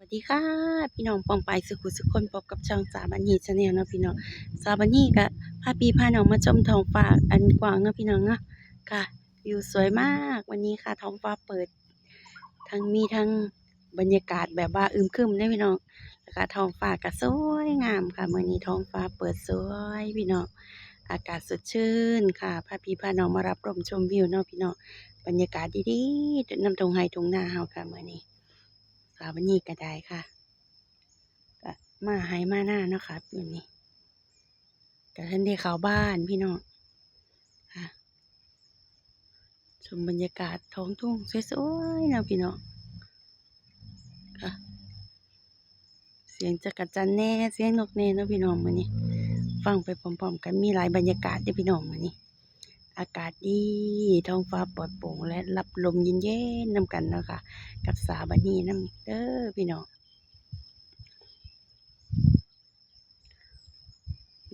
สวัสดีค่ะ พี่น้องปองไปายสุขุสุขคนพบกับช่องสาบันนีชาแนลเนาะพี่น้องสาบันนีก็พาพีพาน้องมาชมท้องฟ้าอันกว้างเนาะพี่น้องเนาะค่ะวิวสวยมากวันนี้ค่ะท้องฟ้าเปิดทั้งมีทั้งบรรยากาศแบบว่าอึมครึมได้พี่น้องแล้วก็ท้องฟ้าก็สวยงามค่ะมื้อนี้ท้องฟ้าเปิดสวยพี่น้องอากาศสดชื่นค่ะพาพี่พาน้องมารับชมชมวิวเนาะพี่น้องบรรยากาศดีๆน้ำทงไฮทงนาเฮาค่ะมื้อนี้ สาววันนี้ก็ได้ค่ะก็มาให้มาหน้านะคะอยู่นี่ก็ท่านได้เขาบ้านพี่น้องค่ะชมบรรยากาศท้องทุ่งสวยๆนะพี่น้องค่ะเสียงจักรจันแน่เสียงนกแน่นะพี่น้องมื้อนี้ฟังไปพร้อมๆกันมีหลายบรรยากาศด้อพี่น้องมื้อนี้ อากาศดีท้องฟ้าปลอดโปร่งและรับลมเย็นๆนำกันเนาะค่ะ กับสาบันนี้นำเด้อพี่น้อง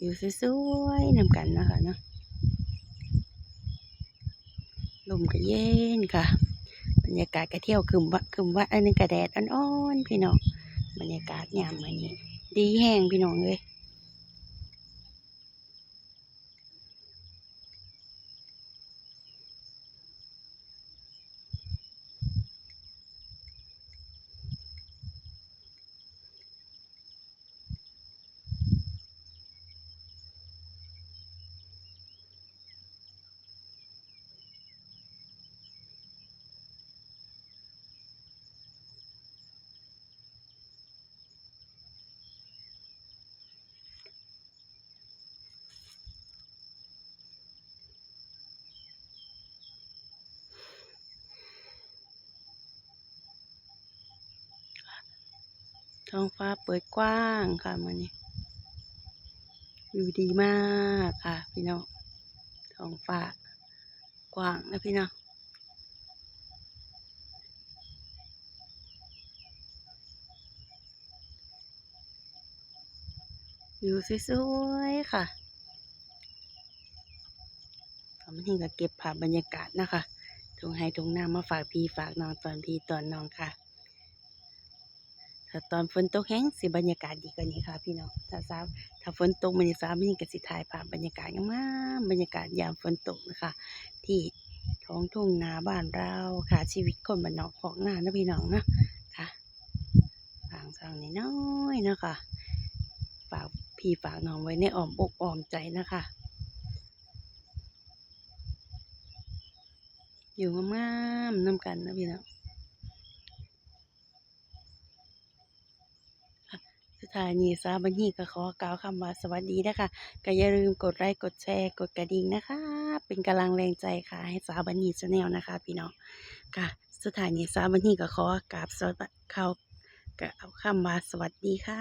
วิวสวยๆนำกันนะคะเนาะลมก็เย็นค่ะ บรรยากาศก็เที่ยวคึมวะคึมวะอันนึงก็แดดอ่อนๆพี่น้องบรรยากาศยามมื้อนี้ดีแห้งพี่น้องเอ้ย ท้องฟ้าเปิดกว้างค่ะมื้อนี้วิวดีมากค่ะ พี่น้องท้องฟ้ากว้างนะพี่น้องวิวสวยๆค่ะตอนนี้ก็เก็บภาพบรรยากาศนะคะ ทงให้ทงหน้ามาฝากพี่ฝากน้องตอนพี่ตอนน้องค่ะ ถ้าตอนฝนตกแห้งสิบรรยากาศดีกว่านี้ค่ะพี่น้องถ้าสาวถ้าฝนตกมันจะสาวมันก็สิถ่ายภาพบรรยากาศงามบรรยากาศยามฝนตกนะคะ ที่ท้องทุ่งนาบ้านเราค่ะชีวิตคนบ้านนอกของนานะพี่น้องนะค่ะฝางสางน้อยนะคะฝากพี่ฝากน้องไว้ในอ้อมอกอ้อมใจนะคะ อยู่งามๆน้ำกันนะพี่น้องค่ะ สุดท้านีสาวบัญญีก็ขอกล่าวคำว่าสวัสดีนะคะก็อย่าลืมกดไลค์กดแชร์ กดกระดิ่งนะคะ เป็นกำลังแรงใจค่ะ ให้สาวบัญญีชาแนลนะคะ พี่น้องค่ะสุดท้ายนี้สาวบัญญีก็ขอกราบสวัสดีเขาก็เอาคำว่าสวัสดีค่ะ